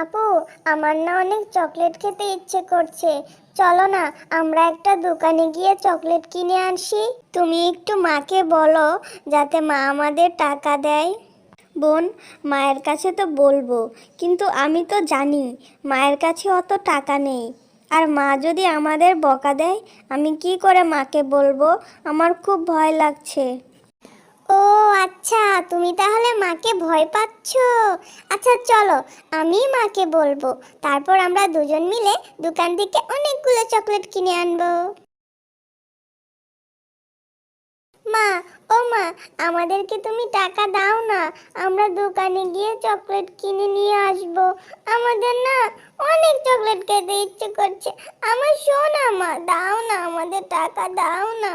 আপু, আমার না অনেক চকলেট খেতে ইচ্ছে করছে। চলো না, আমরা একটা দোকানে গিয়ে চকলেট কিনে আনছি তুমি একটু মাকে বলো, যাতে মা আমাদের টাকা দেয়। বোন, মায়ের কাছে তো বলব, কিন্তু আমি তো জানি, মায়ের কাছে অত টাকা নেই। আর মা যদি আমাদের বকা দেয়, আমি কি করে মাকে বলব? আমার খুব ভয় লাগছে। ও আচ্ছা তুমি তাহলে মাকে ভয় পাচ্ছ? আচ্ছা চলো, আমি মাকে বলব। তারপর আমরা দুজন মিলে দোকান থেকে অনেকগুলো চকলেট কিনে আনব। মা, ও মা, আমাদেরকে তুমি টাকা দাও না। আমরা দোকানে গিয়ে চকলেট কিনে নিয়ে আসব। আমাদের না অনেক চকলেট খেতে ইচ্ছে করছে। আমার শোনা মা, দাও না, আমাদের টাকা দাও না।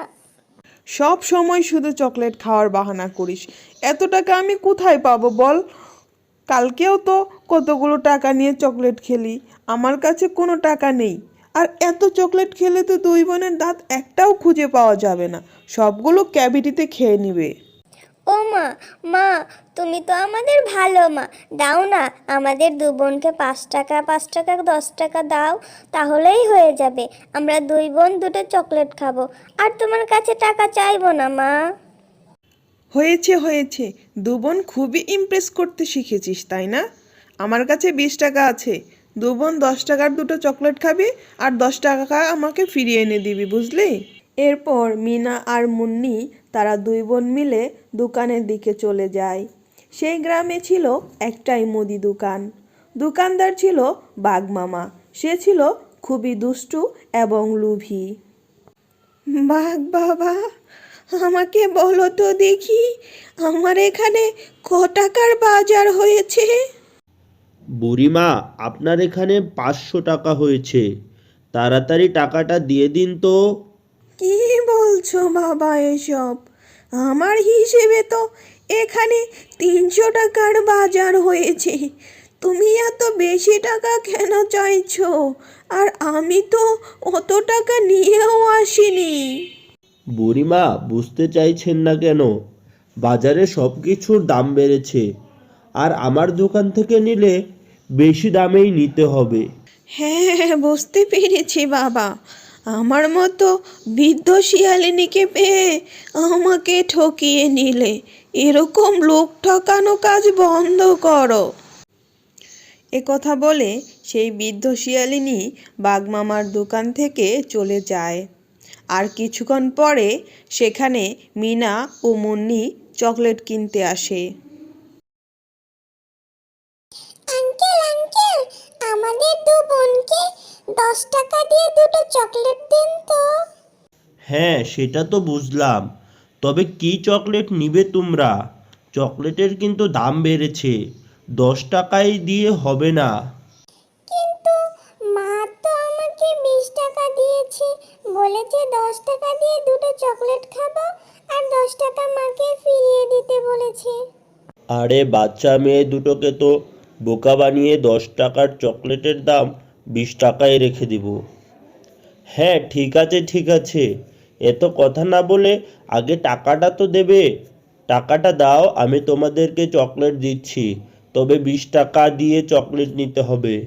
সব সময় শুধু চকলেট খাওয়ার বাহানা করিস। এত টাকা আমি কোথায় পাবো বল? কালকেও তো কতগুলো টাকা নিয়ে চকলেট খেলি। আমার কাছে কোনো টাকা নেই। আর এত চকলেট খেলে তো দুই বোনের দাঁত একটাও খুঁজে পাওয়া যাবে না। সবগুলো ক্যাভিটিতে খেয়ে নিবে। ও মা মা তুমি তো আমাদের ভালো মা। দাও না আমাদের দু বোনকে পাঁচ টাকা পাঁচ টাকা দশ টাকা দাও তাহলেই হয়ে যাবে। আমরা দুই বোন দুটো চকলেট খাব। আর তোমার কাছে টাকা চাইব না মা। হয়েছে হয়েছে। দু বোন খুবই ইমপ্রেস করতে শিখেছিস তাই না? আমার কাছে বিশ টাকা আছে। দু বোন দশ টাকার দুটো চকলেট খাবি আর দশ টাকা আমাকে ফিরিয়ে এনে দিবি বুঝলি? এরপর মিনা আর মুন্নি তারা দুই বোন মিলে দোকানের দিকে চলে যায়। সেই গ্রামে ছিল একটাই মুদি দোকান। দোকানদার ছিল বাঘমামা সে ছিল খুবই দুষ্টু এবং লুভি। বাঘ বাবা আমাকে বলো তো দেখি আমার এখানে ক টাকার বাজার হয়েছে? বুড়িমা আপনার এখানে পাঁচশো টাকা হয়েছে। তাড়াতাড়ি টাকাটা দিয়ে দিন তো। কি বলছো বাবা এসব? আমার হিসেবে তো এখানে তিনশো টাকার বাজার হয়েছে। তুমি এত বেশি টাকা কেন চাইছ? আর আমি তো অত টাকা নিয়েও আসিনি। বুড়িমা বুঝতে চাইছেন না কেন? বাজারে সব কিছুর দাম বেড়েছে। আর আমার দোকান থেকে নিলে বেশি দামেই নিতে হবে। হ্যাঁ বুঝতে পেরেছি বাবা। আমার মতো বৃদ্ধ শিয়ালিনীকে পেয়ে আমাকে ঠকিয়ে নিলে। এরকম লোক ঠকানো কাজ বন্ধ করো। এ কথা বলে সেই বৃদ্ধ শিয়ালিনী বাগমামার দোকান থেকে চলে যায়। আর কিছুক্ষণ পরে সেখানে মিনা ও মুন্নি চকলেট কিনতে আসে। আঙ্কেল দশ টাকা দিয়ে দুটো চকলেট দিন তো। হ্যাঁ সেটা তো বুঝলাম। তবে কি চকলেট নিবে তোমরা? চকলেটের কিন্তু দাম বেড়েছে। দশ টাকায় দিয়ে হবে না। কিন্তু মা তো আমাকে বিশ টাকা দিয়েছে। বলেছে দশ টাকা দিয়ে দুটো চকলেট খাব আর দশ টাকা মাকে ফিরিয়ে দিতে বলেছে। আরে বাচ্চা মেয়ে দুটোকে তো বোকা বানিয়ে দশ টাকার চকলেটের দাম বিশ টাকায় রেখে দিব। হ্যাঁ ঠিক আছে ঠিক আছে। এত কথা না বলে আগে টাকাটা তো দেবে। টাকাটা দাও, আমি তোমাদেরকে চকলেট দিচ্ছি। তবে বিশ টাকা দিয়ে চকলেট নিতে হবে।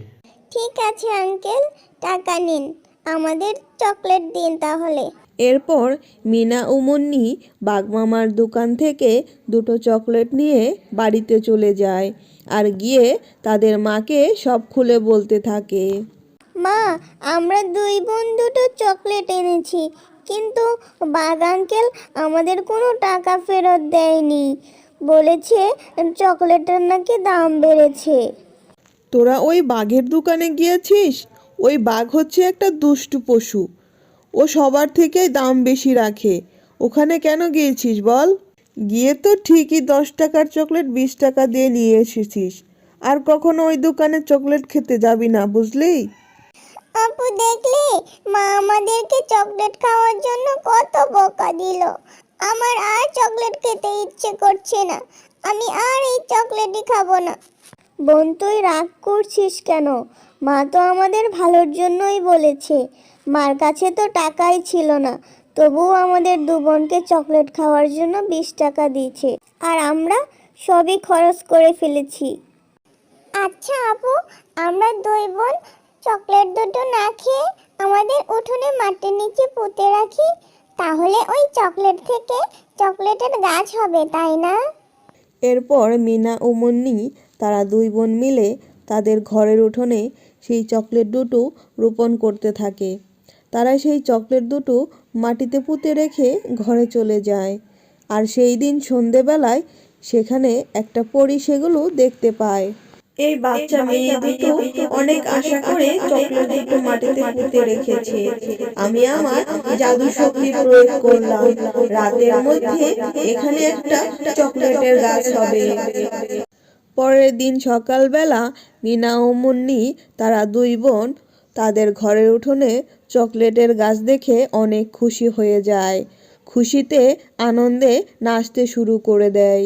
ঠিক আছে, আঙ্কেল। টাকা নিন। আমাদের চকলেট দিন তাহলে। এরপর মিনা ও মুন্নি বাগমামার দোকান থেকে দুটো চকলেট নিয়ে বাড়িতে চলে যায় আর গিয়ে তাদের মাকে সব খুলে বলতে থাকে। মা আমরা দুই বোন দুটো চকলেট এনেছি কিন্তু বাঘ আঙ্কেল আমাদের কোনো টাকা ফেরত দেয়নি। বলেছে চকলেটের নাকি দাম বেড়েছে। তোরা ওই বাঘের দোকানে গিয়েছিস? ওই বাঘ হচ্ছে একটা দুষ্টু পশু। ও সবার থেকেই দাম বেশি রাখে। ওখানে কেন গিয়েছিস বল? গিয়ে তো ঠিকই দশ টাকার চকলেট বিশ টাকা দিয়ে নিয়ে এসেছিস। আর কখনো ওই দোকানে চকলেট খেতে যাবি না, বুঝলি? আপু, দেখলে? মা আমাদেরকে চকলেট খাওয়ার জন্য কত বকা দিল। আমার আর চকলেট খেতে ইচ্ছে করছে না। আমি আর এই চকলেটই খাব না। বোন, তুই রাগ করছিস কেন? মা তো আমাদের ভালোর জন্যই বলেছে। মার কাছে তো টাকাই ছিল না। তবুও আমাদের দু বোনকে চকলেট খাওয়ার জন্য বিশ টাকা দিয়েছে। আর আমরা সবই খরচ করে ফেলেছি। আচ্ছা আপু আমরা দুই বোন চকলেট দুটো না খেয়ে আমাদের উঠোনে মাটির নিচে পুঁতে রাখি তাহলে ওই চকলেট থেকে চকলেটের গাছ হবে তাই না? এরপর মিনা ও মুন্নি তারা দুই বোন মিলে তাদের ঘরের উঠোনে সেই চকলেট দুটো রোপণ করতে থাকে। তারা সেই চকলেট দুটো মাটিতে পুঁতে রেখে ঘরে চলে যায়। আর সেই দিন সন্ধেবেলায় সেখানে একটা পরি সেগুলো দেখতে পায়। এই বাচ্চা মেয়ে দুটো অনেক আশা করে চকলেট দুটো মাটিতে পুঁতে রেখেছে। আমি আমার জাদু শক্তি প্রয়োগ করলাম। রাতের মধ্যে এখানে একটা চকলেটের গাছ হবে। পরের দিন সকালবেলা মিনা ও মুন্নি তারা দুই বোন তাদের ঘরের উঠোনে চকলেটের গাছ দেখে অনেক খুশি হয়ে যায়। খুশিতে আনন্দে নাচতে শুরু করে দেয়।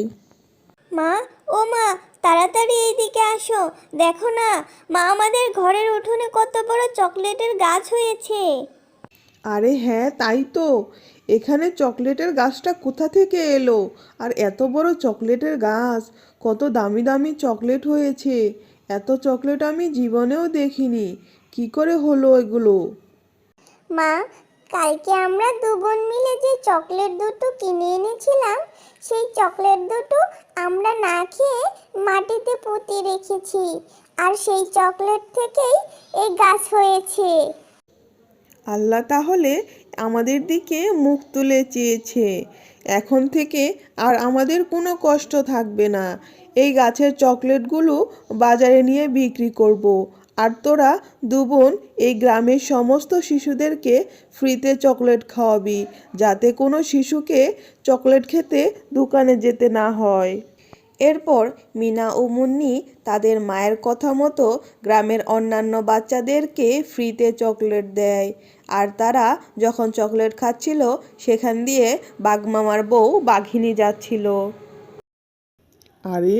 মা ও মা তাড়াতাড়ি এইদিকে আসো। দেখো না মা আমাদের ঘরের উঠোনে কত বড় চকলেটের গাছ হয়েছে। আরে হ্যাঁ তাই তো। এখানে চকলেটের গাছটা কোথা থেকে এলো? আর এত বড় চকলেটের গাছ কত দামি দামি চকলেট হয়েছে। এত চকলেট আমি জীবনেও দেখিনি। কি করে হলো এগুলো? মা, কালকে আমরা দু বোন মিলে যে চকলেট দুটো কিনে এনেছিলাম, সেই চকলেট দুটো আমরা না খেয়ে মাটিতে পুঁতে রেখেছি আর সেই চকলেট থেকেই এই গাছ হয়েছে। আল্লাহ তাহলে আমাদের দিকে মুখ তুলে চেয়েছে। এখন থেকে আর আমাদের কোনো কষ্ট থাকবে না। এই গাছের চকলেটগুলো বাজারে নিয়ে বিক্রি করব। আর তোরা দু বোন এই গ্রামের সমস্ত শিশুদেরকে ফ্রিতে চকলেট খাওয়াবি, যাতে কোনো শিশুকে চকলেট খেতে দোকানে যেতে না হয়। এরপর মিনা ও মুন্নি তাদের মায়ের কথা মতো গ্রামের অন্যান্য বাচ্চাদেরকে ফ্রিতে চকলেট দেয়। আর তারা যখন চকলেট খাচ্ছিল, সেখান দিয়ে বাঘমামার বউ বাঘিনী যাচ্ছিল। আরে,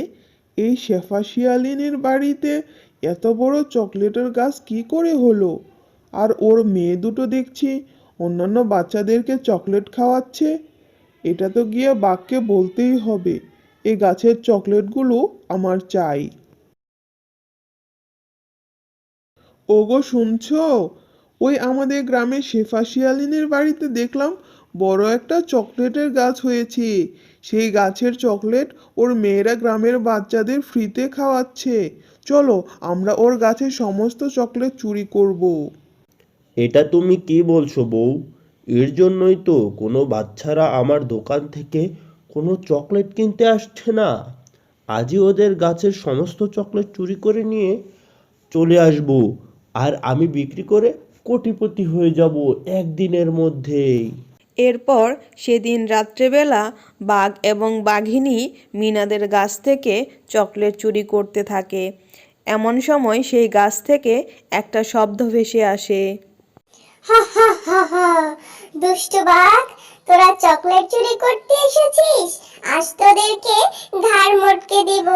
এই শেফা শিয়ালিনীর বাড়িতে এত বড় চকলেটের গাছ কি করে হলো? আর ওর মেয়ে দুটো দেখছি অন্যান্য বাচ্চাদেরকে চকলেট খাওয়াচ্ছে। এটা তো গিয়ে বাঘকে বলতেই হবে এই গাছের চকলেটগুলো আমার চাই। ওগো, শুনছো? ওই আমাদের গ্রামে শেফা শিয়ালিনীর বাড়িতে দেখলাম বড় একটা চকলেটের গাছ হয়েছে। সেই গাছের চকলেট ওর মেয়েরা গ্রামের বাচ্চাদের ফ্রিতে খাওয়াচ্ছে। চলো, আমরা ওর গাছের সমস্ত চকলেট চুরি করব। এটা তুমি কি বলছো বউ? এর জন্যই তো কোনো বাচ্চারা আমার দোকান থেকে কোনো চকলেট কিনতে আসছে না। আজই ওদের গাছের সমস্ত চকলেট চুরি করে নিয়ে চলে আসব, আর আমি বিক্রি করে কোটিপতি হয়ে যাব একদিনের মধ্যেই। এরপর সেদিন রাত্রেবেলা বাঘ এবং বাঘিনী মিনাদের গাছ থেকে চকলেট চুরি করতে থাকে। এমন সময় সেই গাছ থেকে একটা শব্দ ভেসে আসে। দুষ্টু বাঘ, তোরা চকলেট চুরি করতে এসেছিস? আজ তোদেরকে ঘাড় মটকে দিব।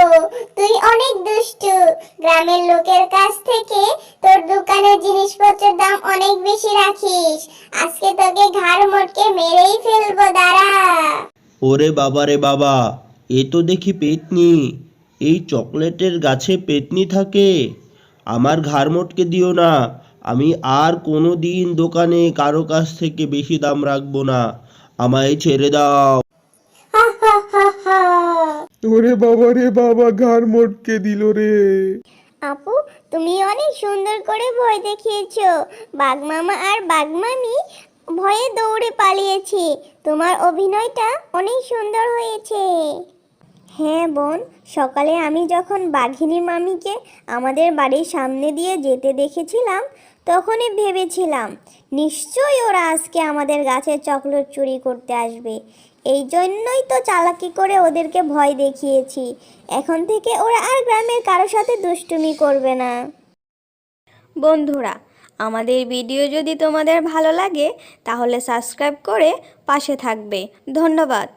তুই অনেক দুষ্টু। গ্রামের লোকের কাছ থেকে তোর দোকানের জিনিসপত্রের দাম অনেক বেশি রাখিস। আজকে তোকে ঘাড় মটকে মেরেই ফেলব, দাঁড়া। ওরে বাবা রে বাবা, এ তো দেখি পেতনি। এই চকলেটের গাছে পেতনি থাকে। আমার ঘাড় মোটকে দিও না। আমি আর কোনো দিন দোকানে কারও কাছ থেকে বেশি দাম রাখব না। আমায় ছেড়ে দাও। ওরে বাবা রে বাবা ঘাড় মোটকে দিল রে। আপু তুমি অনেক সুন্দর করে ভয় দেখিয়েছো। বাঘমামা আর বাঘমামি ভয়ে দৌড়ে পালিয়েছে। তোমার অভিনয়টা অনেক সুন্দর হয়েছে। হ্যাঁ বোন সকালে আমি যখন বাঘিনী মামিকে আমাদের বাড়ির সামনে দিয়ে যেতে দেখেছিলাম তখনই ভেবেছিলাম, নিশ্চয়ই ওরা আজকে আমাদের গাছের চকলেট চুরি করতে আসবে। এই জন্যই তো চালাকি করে ওদেরকে ভয় দেখিয়েছি। এখন থেকে ওরা আর গ্রামের কারও সাথে দুষ্টুমি করবে না। বন্ধুরা, আমাদের ভিডিও যদি তোমাদের ভালো লাগে, তাহলে সাবস্ক্রাইব করে পাশে থাকবে। ধন্যবাদ।